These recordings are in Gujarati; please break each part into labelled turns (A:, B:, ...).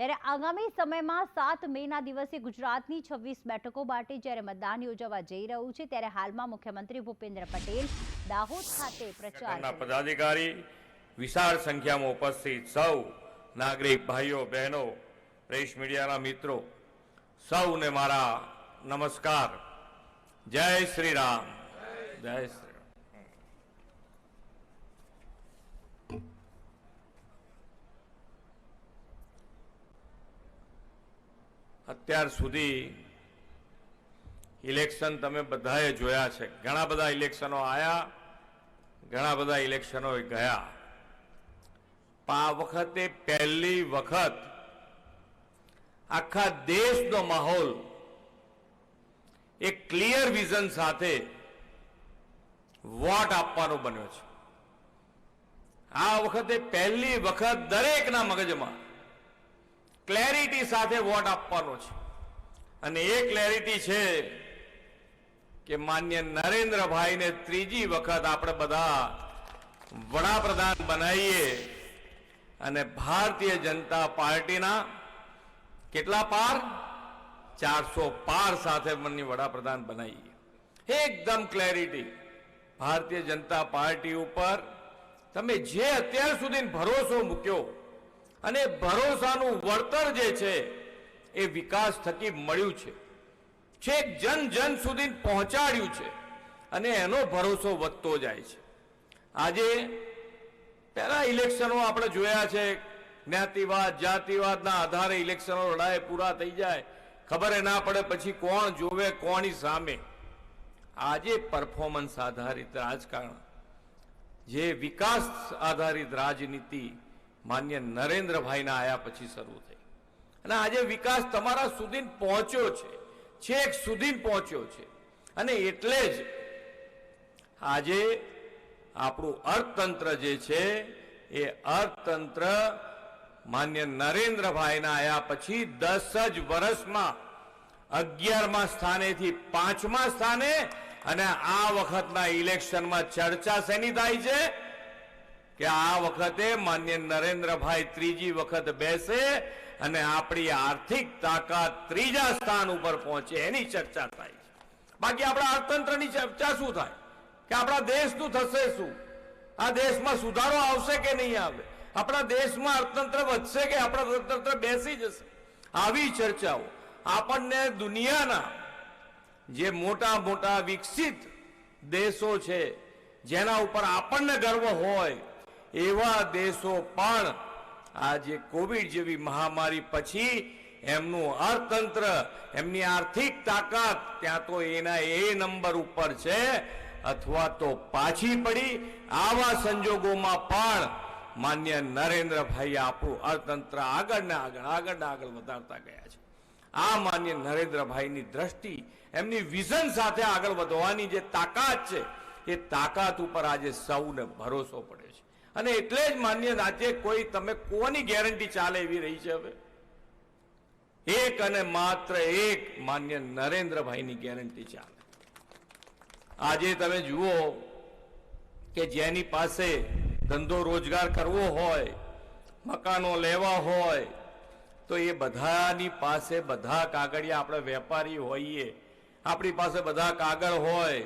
A: ત્યારે આગામી સમયમાં સાત મેના દિવસે ગુજરાતની છવ્વીસ બેઠકો માટે જ્યારે મતદાન યોજાવા જઈ રહ્યું છે ત્યારે હાલમાં મુખ્યમંત્રી ભૂપેન્દ્ર પટેલ દાહોદ ખાતે પ્રચાર
B: પદાધિકારી વિશાળ સંખ્યામાં ઉપસ્થિત સૌ નાગરિક ભાઈઓ બહેનો પ્રેસ મીડિયાના મિત્રો સૌને મારા નમસ્કાર. જય શ્રી રામ. જય શ્રી અત્યાર સુધી ઇલેક્શન તમે બધાએ જોયા છે. ઘણા બધા ઇલેક્શનો આવ્યા ઘણા બધા ઇલેક્શનો ગયા. પણ આ વખતે પહેલી વખત આખા દેશનો માહોલ એક ક્લિયર વિઝન સાથે વોટ આપવાનો બન્યો છે. આ વખતે પહેલી વખત દરેકના મગજમાં ક્લેરિટી સાથે વોટ આપવાનો છે. અને એ ક્લેરિટી છે કે માન્ય નરેન્દ્રભાઈને ત્રીજી વખત આપણે બધા વડાપ્રધાન બનાવીએ અને ભારતીય જનતા પાર્ટીના કેટલા પાર? ચારસો પાર સાથે મનની વડાપ્રધાન બનાવીએ. એકદમ ક્લેરિટી ભારતીય જનતા પાર્ટી ઉપર તમે જે અત્યાર સુધી ભરોસો મૂક્યો અને ભરોસાનું વળતર જે છે, એ વિકાસ થકી મળ્યું છે. છેક જન જન સુધી પહોંચાડ્યું છે અને એનો ભરોસો વધતો જાય છે. આજે પહેલા ઇલેક્શનો આપણે જોયા છે, જ્ઞાતિવાદ, જાતિવાદના આધારે ઇલેક્શનો લડાઈ પૂરા થઈ જાય. ખબર એ ના પડે પછી કોણ જોવે, કોની સામે. આજે પરફોર્મન્સ આધારિત રાજકારણ, જે વિકાસ આધારિત રાજનીતિ માન્ય નરેન્દ્રભાઈના આયા પછી શરૂ થઈ. અને આજે વિકાસ તમારા સુધી પહોંચ્યો છે. છેક સુધી પહોંચ્યો છે. અને એટલે જ આજે આપણું અર્થતંત્ર જે છે, એ અર્થતંત્ર માન્ય નરેન્દ્રભાઈના આયા પછી દસ જ વર્ષમાં અગિયારમા સ્થાનેથી પાંચમા સ્થાને અને આ વખતના ઇલેક્શનમાં ચર્ચા શેની થાય છે? કે આ વખતે માન્ય નરેન્દ્રભાઈ ત્રીજી વખત બેસે અને આપણી આર્થિક તાકાત ત્રીજા સ્થાન ઉપર પહોંચે એની ચર્ચા થાય છે. બાકી આપણા અર્થતંત્રની ચર્ચા શું થાય? કે આપણા દેશનું થશે શું? આ દેશમાં સુધારો આવશે કે નહીં આવે? આપણા દેશમાં અર્થતંત્ર વધશે કે આપણા અર્થતંત્ર બેસી જશે? આવી ચર્ચાઓ આપણને દુનિયાના જે મોટા મોટા વિકસિત દેશો છે, જેના ઉપર આપણને ગર્વ હોય એવા દેશો પણ આજે કોવિડ જેવી મહામારી પછી એમનું અર્થતંત્ર, એમની આર્થિક તાકાત ત્યાં તો એના એ નંબર ઉપર છે, અથવા તો પાછી પડી. આવા સંજોગોમાં પણ માન્ય નરેન્દ્રભાઈ આપણું અર્થતંત્ર આગળના આગળ આગળના આગળ વધારતા ગયા છે. આ માન્ય નરેન્દ્રભાઈની દ્રષ્ટિ, એમની વિઝન સાથે આગળ વધવાની જે તાકાત છે, એ તાકાત ઉપર આજે સૌને ભરોસો પડે છે. અને એટલે જ માન્ય આજે કોઈ તમે કોની ગેરંટી ચાલે એવી રહી છે હવે? એક અને માત્ર એક માન્ય નરેન્દ્રભાઈની ગેરંટી ચાલે. આજે તમે જુઓ કે જેની પાસે ધંધો રોજગાર કરવો હોય, મકાનો લેવા હોય, તો એ બધાની પાસે બધા કાગળિયા. આપણે વેપારી હોઈએ, આપણી પાસે બધા કાગળ હોય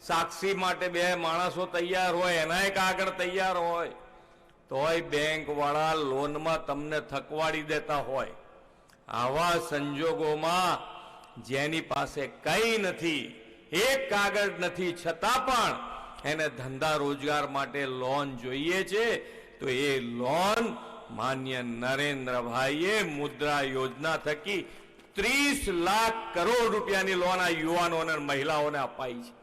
B: સાક્ષી માટે બે માણસો તૈયાર હોય, એનાય કાગળ તૈયાર હોય, તોય બેંક વાળા લોનમાં તમને થકવાડી દેતા હોય. આવા સંજોગોમાં જેની પાસે કઈ નથી, એક કાગળ નથી, છતાં પણ એને ધંધા રોજગાર માટે લોન જોઈએ છે, તો એ લોન માન્ય નરેન્દ્રભાઈએ મુદ્રા યોજના થકી ત્રીસ લાખ કરોડ રૂપિયાની લોન આ યુવાનોને મહિલાઓને અપાઈ છે.